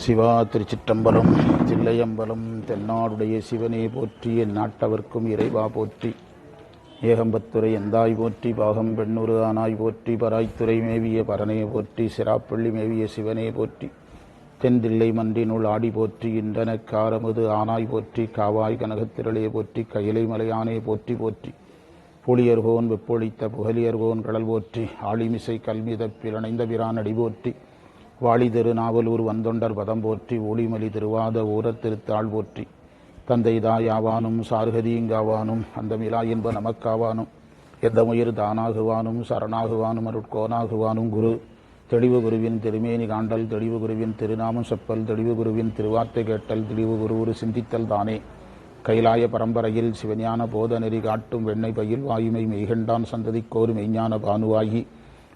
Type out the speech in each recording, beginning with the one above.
சிவா திருச்சிற்றம்பலம் தில்லையம்பலம் தென்னாடுடைய சிவனே போற்றி என் நாட்டவர்க்கும் இறைவா போற்றி. ஏகம்பத்துறை எந்தாய் போற்றி பாகம் பெண்ணுரு ஆனாய் போற்றி பராய்த்துறை மேவிய பரனே போற்றி சிராப்பள்ளி மேவிய சிவனே போற்றி. தென்தில்லை மன்றினுள் ஆடி போற்றி இன்றனக்காரமுது ஆனாய் போற்றி காவாய் கனகத்திரளே போற்றி கயிலை மலையானே போற்றி போற்றி. புலியர்கோன் வெப்பொழித்த புகலியர்கோன் கடல் போற்றி ஆளிமிசை கல்மித பிறணைந்த அடி போற்றி. வாழி திருநாவலூர் வந்தொண்டர் பதம் போற்றி ஒளிமலி திருவாத ஊரத் திருத்தாள் போற்றி. தந்தை தாயாவானும் சார்கதியுங்காவானும் அந்த மிலா என்ப நமக்காவானும். எந்த உயிர் தானாகுவானும் சரணாகுவானும் அருட்கோனாகுவானும் குரு. தெளிவு குருவின் திருமேனி காண்டல் தெளிவு குருவின் திருநாமம் செப்பல் தெளிவு குருவின் திருவார்த்தை கேட்டல் தெளிவு குருவுரு சிந்தித்தல் தானே. கைலாய பரம்பரையில் சிவஞான போத நெறி காட்டும் வெண்ணெய் பயில் வாயுமை மெய்கண்டான் சந்ததிக்கோரு மெய்ஞான பானுவாகி.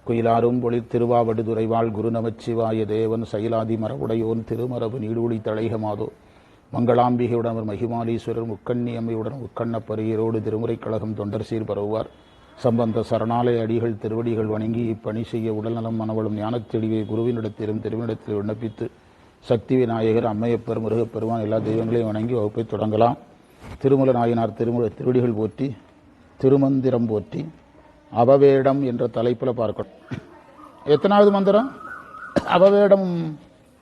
குயிலாரும் பொழில் திருவாவடுதுறைவாள் குரு நமச்சிவாய தேவன் சைலாதி மரபுடையோன் திருமரபு நீடூழி தழைகமாதோ மங்களாம்பிகையுடன் மகிமாலீஸ்வரர் முக்கண்ணி அம்மையுடன் முக்கண்ணப்பரியரோடு திருமுறை கழகம் தொண்டர் சீர் பரவுவார். சம்பந்த சரணாலய அடிகள் திருவடிகள் வணங்கி இப்பணி செய்ய உடல்நலம் மனவளும் ஞானத் தெளிவை குருவினிடத்திலும் திருவினிடத்தில் விண்ணப்பித்து சக்தி விநாயகர் அம்மையப்பர் முருகப்பெருமான் எல்லா தெய்வங்களையும் வணங்கி வகுப்பை தொடங்கலாம். திருமல நாயனார் திருமுறை திருவடிகள் போற்றி திருமந்திரம் போற்றி அவவேடம் என்ற தலைப்பில் பார்க்கணும். எத்தனாவது மந்திரம்? அவவேடம்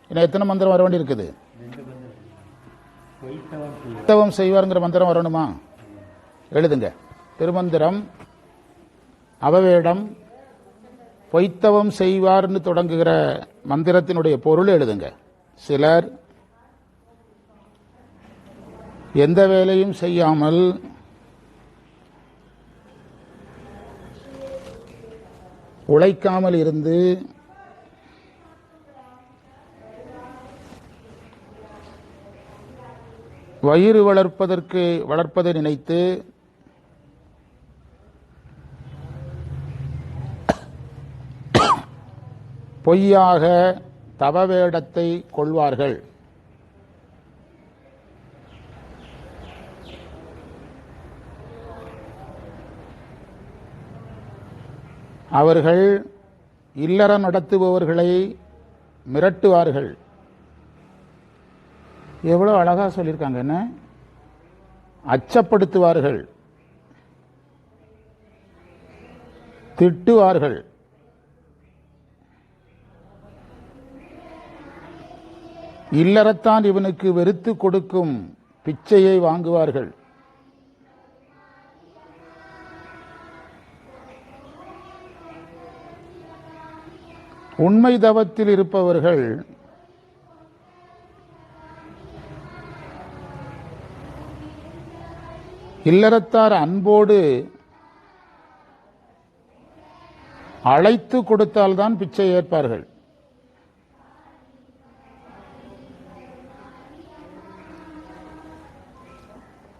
எத்தனை மந்திரம் வர வேண்டி இருக்குது வைத்தவம் செய்வாருங்கிற மந்திரம் வரணுமா? எழுதுங்க. திருமந்திரம் அவவேடம் பொய்த்தவம் செய்வார்னு தொடங்குகிற மந்திரத்தினுடைய பொருள் எழுதுங்க. சிலர் எந்த வேலையும் செய்யாமல் உழைக்காமல் இருந்து வயிறு வளர்ப்பதற்கு வளர்ப்பதை நினைத்து பொய்யாக தவவேடத்தை கொள்வார்கள். அவர்கள் இல்லற நடத்துபவர்களை மிரட்டுவார்கள். எவ்வளோ அழகாக சொல்லியிருக்காங்க என்ன? அச்சப்படுத்துவார்கள். திட்டுவார்கள். இல்லறத்தான் இவனுக்கு வெறுத்து கொடுக்கும் பிச்சையை வாங்குவார்கள். உண்மை தவத்தில் இருப்பவர்கள் இல்லறத்தார் அன்போடு அழைத்து கொடுத்தால்தான் பிச்சை ஏற்பார்கள்.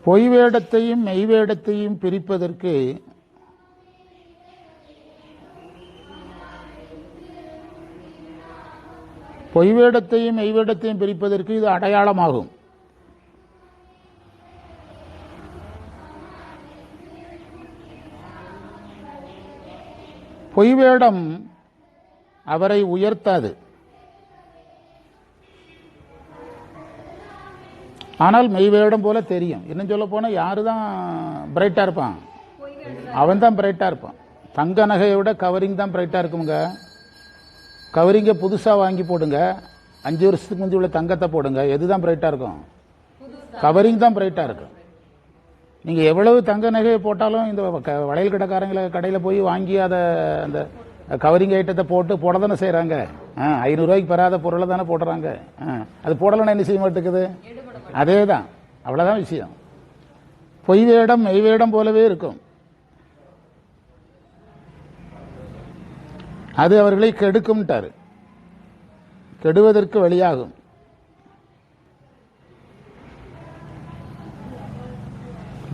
பொய் வேடத்தையும் மெய்வேடத்தையும் பிரிப்பதற்கு பொய் வேடத்தையும் மெய்வேடத்தையும் பிரிப்பதற்கு இது அடையாளமாகும். பொய் வேடம் அவரை உயர்த்தாது. ஆனால் மெய்வேடம் போல தெரியும். இன்னும் சொல்ல போனால் யாரு தான் பிரைட்டாக இருப்பான்? அவன் தான் பிரைட்டாக இருப்பான். தங்க நகையை விட கவரிங் தான் பிரைட்டாக இருக்குங்க கவரிங்கை புதுசாக வாங்கி போடுங்க. அஞ்சு வருஷத்துக்கு முந்தி உள்ள தங்கத்தை போடுங்க. எதுதான் பிரைட்டாக இருக்கும்? கவரிங் தான் பிரைட்டாக இருக்கும். நீங்கள் எவ்வளவு தங்க நகையை போட்டாலும் இந்த க- வளையல் கடைக்காரங்களை கடையில் போய் வாங்கி அதை அந்த கவரிங் ஐட்டத்தை போட்டு போட தானே செய்கிறாங்க ஆ ஐநூறுரூவாய்க்கு பெறாத பொருளை தானே போடுறாங்க. ஆ அது போடலைன்னா என்ன செய்ய மாட்டேங்குது. அதே தான் அவ்வளோதான் விஷயம். பொய் வேடம் மெய் வேடம் போலவே இருக்கும். அது அவர்களை கெடுக்கும்ட்டாரு. கெடுவதற்கு வழியாகும்.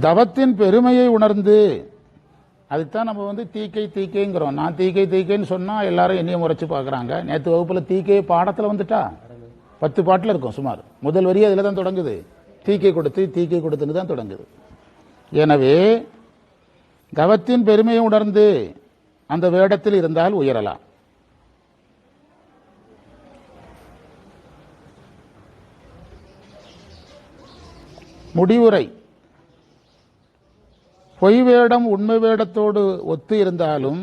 தவத்தின் பெருமையை உணர்ந்து அதுதான் நம்ம வந்து தீக்கை தீக்கைங்கிறோம். நான் தீக்கை தீக்கைன்னு சொன்னா எல்லாரும் என்னையும் முறைச்சு பார்க்குறாங்க. நேற்று வகுப்புல தீக்கை பாடத்துல வந்துட்டா? பத்து பாட்டில் இருக்கும் சுமார். முதல் வரி அதில் தான் தொடங்குது. தீக்கை கொடுத்து தீக்கை கொடுத்துன்னு தான் தொடங்குது. எனவே தவத்தின் பெருமையை உணர்ந்து அந்த வேடத்தில் இருந்தால் உயரலாம். முடிவுரை. பொய் வேடம் உண்மை வேடத்தோடு ஒத்து இருந்தாலும்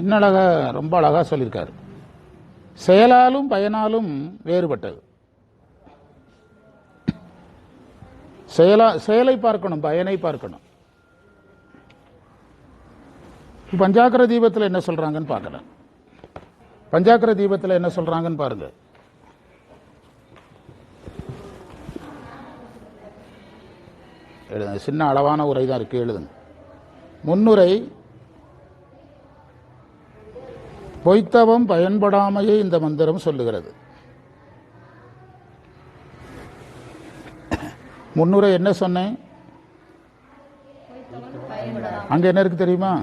என்ன அழகா ரொம்ப அழகாக சொல்லியிருக்காரு செயலாலும் பயனாலும் வேறுபட்டது. செயலா செயலை பார்க்கணும் பயனை பார்க்கணும். பஞ்சாக்கர தீபத்தில் என்ன சொல்றாங்கன்னு பார்க்கலாம் பஞ்சாக்கர தீபத்தில் என்ன சொல்றாங்கன்னு பாருங்க. எழுதுங்க. சின்ன அளவான உரை தான் இருக்கு எழுதுங்க. முன்னுரை பொய்த்தவம் பயன்படாமையே இந்த மந்திரம் சொல்லுகிறது. முன்னுரை என்ன சொன்னேன்? அங்க என்ன இருக்கு தெரியுமா?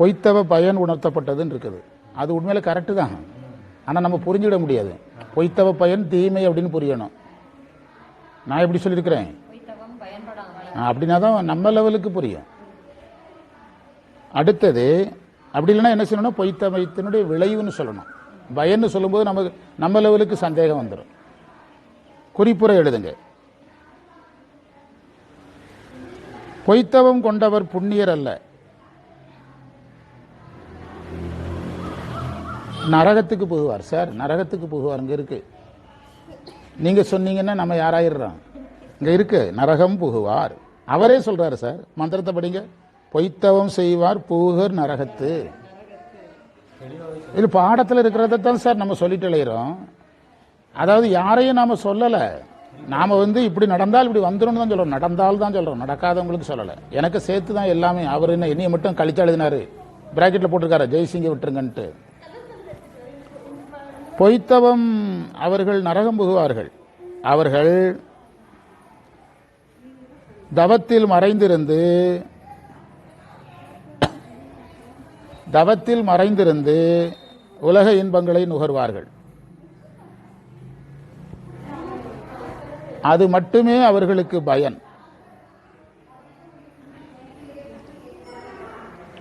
பொய்த்தவ பயன் உணர்த்தப்பட்டதுன்னு இருக்குது. அது உண்மையில கரெக்டு தான். ஆனா நம்ம புரிஞ்சிட முடியாது. பொய்த்தவ பயன் தீமை அப்படின்னு புரியணும். நான் எப்படி சொல்லியிருக்கிறேன்? அப்படின்னா தான் நம்ம லெவலுக்கு புரியும். அடுத்தது அப்படி இல்லைன்னா என்ன சொல்லணும்? பொய்த்தமைத்தினுடைய விளைவுன்னு சொல்லணும். பயன்னு சொல்லும்போது நமக்கு நம்ம லெவலுக்கு சந்தேகம் வந்துடும் குறிப்புரை எழுதுங்க. பொய்த்தவம் கொண்டவர் புண்ணியர் அல்ல. நரகத்துக்கு புகுவார் சார். நரகத்துக்கு புகுவார் இங்கே இருக்கு. நீங்கள் சொன்னீங்கன்னா நம்ம யாராயிடுறோம்? இங்கே இருக்கு. நரகம் புகுவார். அவரே சொல்கிறாரு சார். மந்திரத்தை படிங்க. பொய்த்தவம் செய்வார் புகுகர் நரகத்து. இது பாடத்தில் இருக்கிறத தான் சார் நம்ம சொல்லிட்டு எழுகிறோம். அதாவது யாரையும் நாம் சொல்லலை. நாம் வந்து இப்படி நடந்தால் இப்படி வந்துடும் தான் சொல்கிறோம் நடந்தால் தான் சொல்கிறோம் நடக்காதவங்களுக்கு சொல்லலை. எனக்கு சேர்த்து தான் எல்லாமே. அவர் என்ன என்னையை மட்டும் கழிச்சு எழுதினார். ப்ராக்கெட்டில் போட்டிருக்காரு. ஜெய்சிங்கை விட்டுருங்கன்ட்டு. பொய்த்தவம் அவர்கள் நரகம் புகுவார்கள். அவர்கள் தவத்தில் மறைந்திருந்து தவத்தில் மறைந்திருந்து உலக இன்பங்களை நுகர்வார்கள். அது மட்டுமே அவர்களுக்கு பயன்.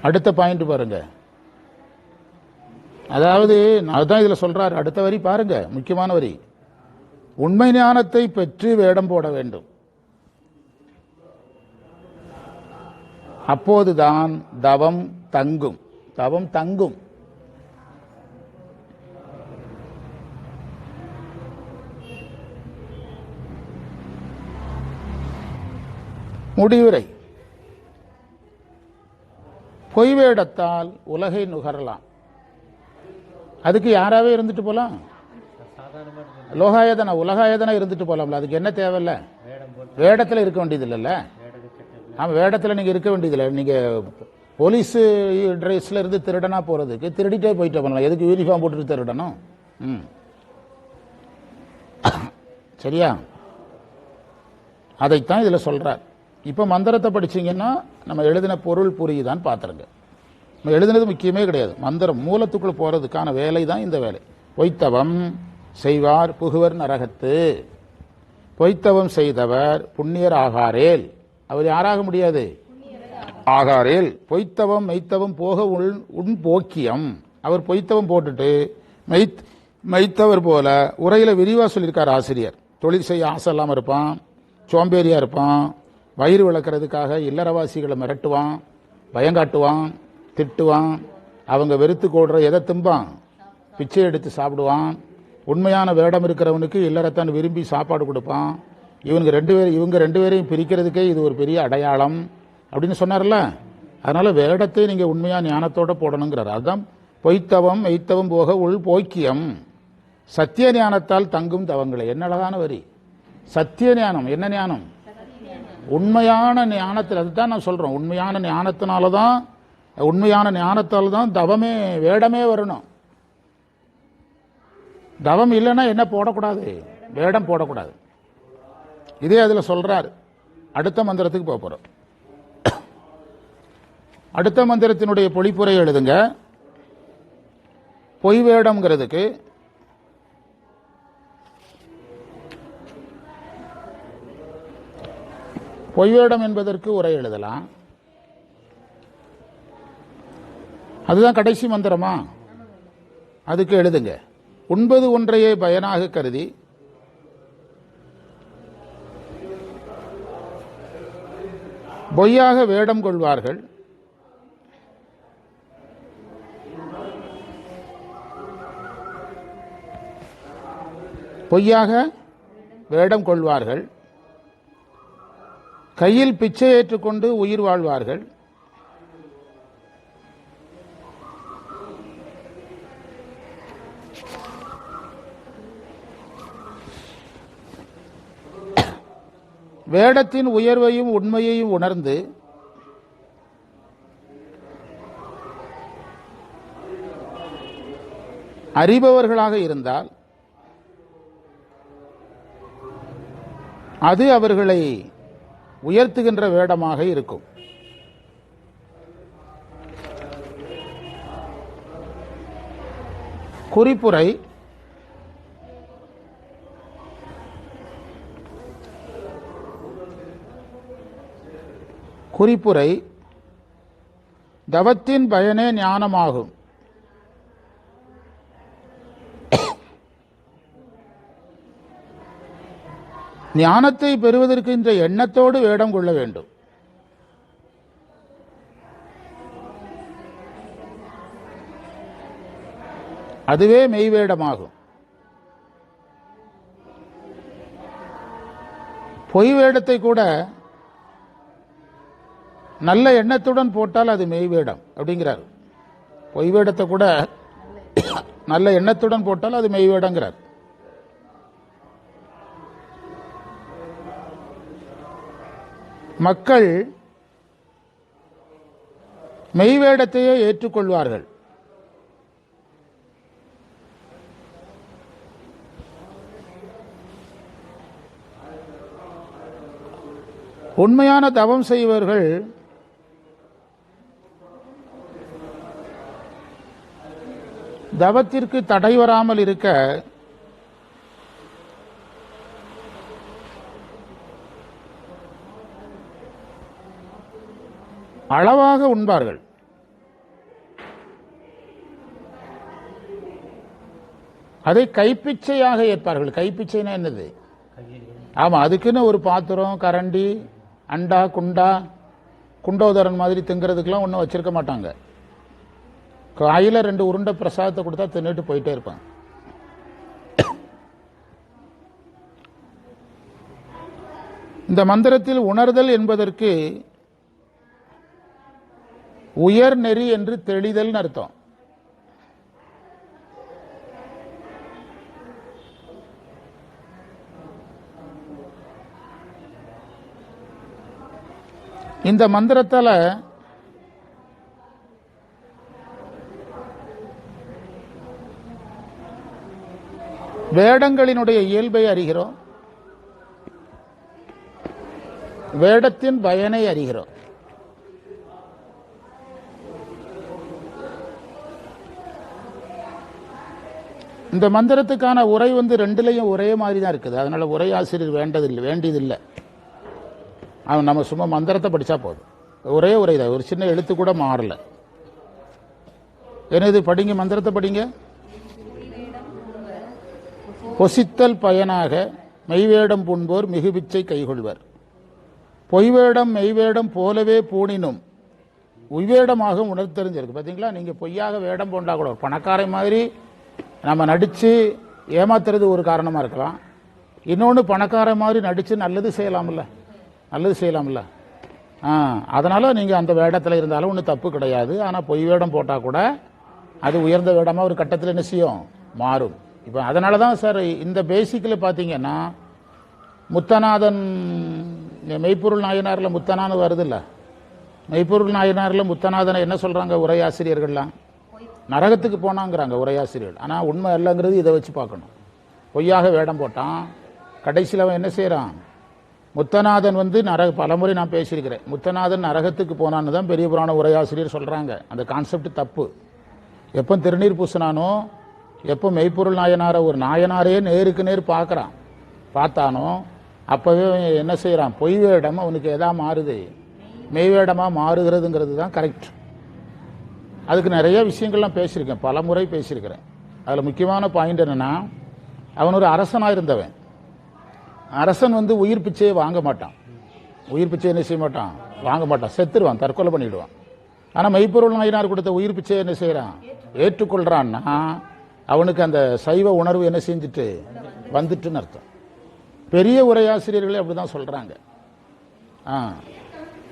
அடுத்த பாயிண்ட் பாருங்கள் அதாவது அதுதான் இதுல சொல்றாரு. அடுத்த வரி பாருங்க முக்கியமான வரி. உண்மை ஞானத்தை பெற்று வேடம் போட வேண்டும். அப்போதுதான் தவம் தங்கும். தவம் தங்கும். முடிவுரை. பொய் வேடத்தால் உலகை நுகரலாம். அதுக்கு யாராவே இருந்துட்டு போகலாம் லோகாயதனா உலகாயதனா இருந்துட்டு போகலாம்ல அதுக்கு என்ன தேவையில்ல? வேடத்தில் இருக்க வேண்டியது இல்லைல்ல ஆமாம் வேடத்தில் நீங்கள் இருக்க வேண்டியதில்லை. நீங்கள் போலீஸ் ட்ரெஸ்ல இருந்து திருடனா போகிறதுக்கு திருடிட்டே போயிட்டு பண்ணலாம் எதுக்கு யூனிஃபார்ம் போட்டுட்டு திருடணும்? ம். சரியா? அதைத்தான் இதில் சொல்கிறார் இப்போ மந்திரத்தை படிச்சீங்கன்னா நம்ம எழுதின பொருள் புரியுதான்னு பார்த்துருங்க நம்ம எழுதுனது முக்கியமே கிடையாது. மந்திரம் மூலத்துக்குள்ளே போகிறதுக்கான வேலை தான் இந்த வேலை. பொய்த்தவம் செய்வார் புகுவர் நரகத்து. பொய்த்தவம் செய்தவர் புண்ணியர் ஆகாரேல். அவர் யாராக முடியாது? ஆகாரேல். பொய்த்தவம் மெய்த்தவம் போக உள் உன் போக்கியம். அவர் பொய்த்தவம் போட்டுட்டு மெய்த் மெய்த்தவர் போல உரையில் விரிவாக சொல்லியிருக்கார் ஆசிரியர். தொழில் செய்ய ஆசை இல்லாமல் இருப்பான் சோம்பேறியாக இருப்பான் வயிறு விளக்குறதுக்காக இல்லறவாசிகளை மிரட்டுவான் பயங்காட்டுவான் திட்டுவான். அவங்க வெறுத்து கோடுற எதை திம்பான்? பிச்சை எடுத்து சாப்பிடுவான். உண்மையான வேடம் இருக்கிறவனுக்கு இல்லறத்தான் விரும்பி சாப்பாடு கொடுப்பான். இவங்க ரெண்டு பேரும் இவங்க ரெண்டு பேரையும் பிரிக்கிறதுக்கே இது ஒரு பெரிய அடையாளம். அப்படின்னு சொன்னார்ல? அதனால் வேடத்தை நீங்கள் உண்மையாக ஞானத்தோட போடணுங்கிறார். அதுதான் பொய்த்தவம் மெய்த்தவம் போக உள் போக்கியம். சத்திய ஞானத்தால் தங்கும் தவங்களை. என்ன அழகான வரி. சத்திய ஞானம். என்ன ஞானம்? உண்மையான ஞானத்தில் அதுதான் நான் சொல்கிறோம் உண்மையான ஞானத்தினால தான் உண்மையான ஞானத்தால் தான் தவமே வேடமே வரணும். தவம் இல்லைன்னா என்ன போடக்கூடாது? வேடம் போடக்கூடாது. இதே அதில் சொல்கிறார் அடுத்த மந்திரத்துக்கு போக போகிறோம் அடுத்த மந்திரத்தினுடைய பொழிப்புரை எழுதுங்க. பொய் வேடம்ங்கிறதுக்கு பொய் வேடம் என்பதற்கு உரை எழுதலாம். அதுதான் கடைசி மந்திரமா? அதுக்கு எழுதுங்க. ஒன்பது ஒன்றையே பயனாக கருதி பொய்யாக வேடம் கொள்வார்கள். பொய்யாக வேடம் கொள்வார்கள். கையில் பிச்சை ஏற்றுக்கொண்டு உயிர் வாழ்வார்கள். வேடத்தின் உயர்வையும் உண்மையையும் உணர்ந்து அறிபவர்களாக இருந்தால் அது அவர்களை உயர்த்துகின்ற வேடமாக இருக்கும். குறிப்புரை குறிப்புரை தவத்தின் பயனே ஞானமாகும். ஞானத்தை பெறுவதற்கு இந்த எண்ணத்தோடு வேடம் கொள்ள வேண்டும். அதுவே மெய்வேடமாகும். பொய் வேடத்தை கூட நல்ல எண்ணத்துடன் போட்டால் அது மெய்வேடம் அப்படிங்கிறார். பொய் வேடத்தை கூட நல்ல எண்ணத்துடன் போட்டால் அது மெய்வேடங்கிறார். மக்கள் மெய்வேடத்தையே ஏற்றுக்கொள்வார்கள். உண்மையான தவம் செய்வர்கள் தவத்திற்கு தடை வராமல் இருக்க அளவாக உண்பார்கள். அதை கைப்பிச்சையாக ஏற்பார்கள். கைப்பிச்சைனா என்னது? ஆமா அதுக்குன்னு ஒரு பாத்திரம் கரண்டி அண்டா குண்டா குண்டோதரன் மாதிரி திங்கிறதுக்கெல்லாம் ஒன்றும் வச்சிருக்க மாட்டாங்க. காயில ரெண்டு உருண்டை பிரசாதத்தை கொடுத்தா தின்னுட்டு போயிட்டே இருப்பாங்க. இந்த மந்திரத்தில் உணர்தல் என்பதற்கு உயர் நெறி என்று தெளிதல்னு அர்த்தம். இந்த மந்திரத்தால வேடங்களினுடைய இயல்பை அறிகிறோம். வேடத்தின் பயனை அறிகிறோம். இந்த மந்திரத்துக்கான உரை வந்து ரெண்டுலையும் ஒரே மாதிரி தான் இருக்குது. அதனால உரை ஆசிரியர் வேண்டதில்லை வேண்டியதில்லை. அவன் நம்ம சும்மா மந்திரத்தை படித்தா போதும். ஒரே உரை தான் ஒரு சின்ன எழுத்து கூட மாறலை. என்னது படிங்க மந்திரத்தை படிங்க. பொசித்தல் பயனாக மெய்வேடம் பூண்போர் மிகுபிச்சை கைகொள்வர். பொய்வேடம் மெய்வேடம் போலவே பூணினும் உய்வேடமாக உணர்த்தெரிஞ்சிருக்கு பார்த்தீங்களா நீங்கள் பொய்யாக வேடம் போண்டா கூட. ஒரு பணக்காரை மாதிரி நம்ம நடித்து ஏமாத்துறது ஒரு காரணமாக இருக்கலாம். இன்னொன்று பணக்கார மாதிரி நடித்து நல்லது செய்யலாம்ல. நல்லது செய்யலாம்ல. ஆ அதனால் நீங்கள் அந்த வேடத்தில் இருந்தாலும் ஒன்றும் தப்பு கிடையாது. ஆனால் பொய் வேடம் போட்டால் கூட அது உயர்ந்த வேடமாக ஒரு கட்டத்தில் என்ன செய்யும்? மாறும். இப்போ அதனால தான் சார் இந்த பேசிக்கில் பார்த்தீங்கன்னா முத்தநாதன் மெய்ப்பொருள் நாயனாரில் முத்தனான்னு வருதுல்ல. மெய்ப்பொருள் நாயனாரில் முத்தநாதனை என்ன சொல்கிறாங்க உரையாசிரியர்கள்லாம்? நரகத்துக்கு போனாங்கிறாங்க உரையாசிரியர்கள். ஆனால் உண்மை இல்லைங்கிறது இதை வச்சு பார்க்கணும். பொய்யாக வேடம் போட்டான். கடைசியில் அவன் என்ன செய்கிறான் முத்தநாதன் வந்து நரக பலமுறை நான் பேசியிருக்கிறேன். முத்தநாதன் நரகத்துக்கு போனான்னு தான் பெரிய புராண உரையாசிரியர் சொல்கிறாங்க அந்த கான்செப்ட் தப்பு. எப்போ திருநீர் பூசினானோ எப்போ மெய்ப்பொருள் நாயனாரை ஒரு நாயனாரே நேருக்கு நேர் பார்க்குறான். பார்த்தானோ அப்போவே என்ன செய்கிறான் பொய் வேடம் அவனுக்கு எதா மாறுது? மெய் வேடமாக மாறுகிறதுங்கிறது தான் கரெக்ட் அதுக்கு நிறைய விஷயங்கள்லாம் பேசியிருக்கேன் பல முறை பேசியிருக்கிறேன். அதில் முக்கியமான பாயிண்ட் என்னென்னா அவன் ஒரு அரசனாக இருந்தவன். அரசன் வந்து உயிர் பிச்சையை வாங்க மாட்டான். உயிர் பிச்சை என்ன செய்ய மாட்டான்? வாங்க மாட்டான். செத்துருவான் தற்கொலை பண்ணிவிடுவான் ஆனால் மெய்ப்பொருள் நாயினார் கொடுத்த உயிர் பிச்சை என்ன செய்கிறான் ஏற்றுக்கொள்கிறான்னா அவனுக்கு அந்த சைவ உணர்வு என்ன செஞ்சுட்டு வந்துட்டுன்னு அர்த்தம். பெரிய உரையாசிரியர்களே அப்படிதான் சொல்றாங்க. ஆ.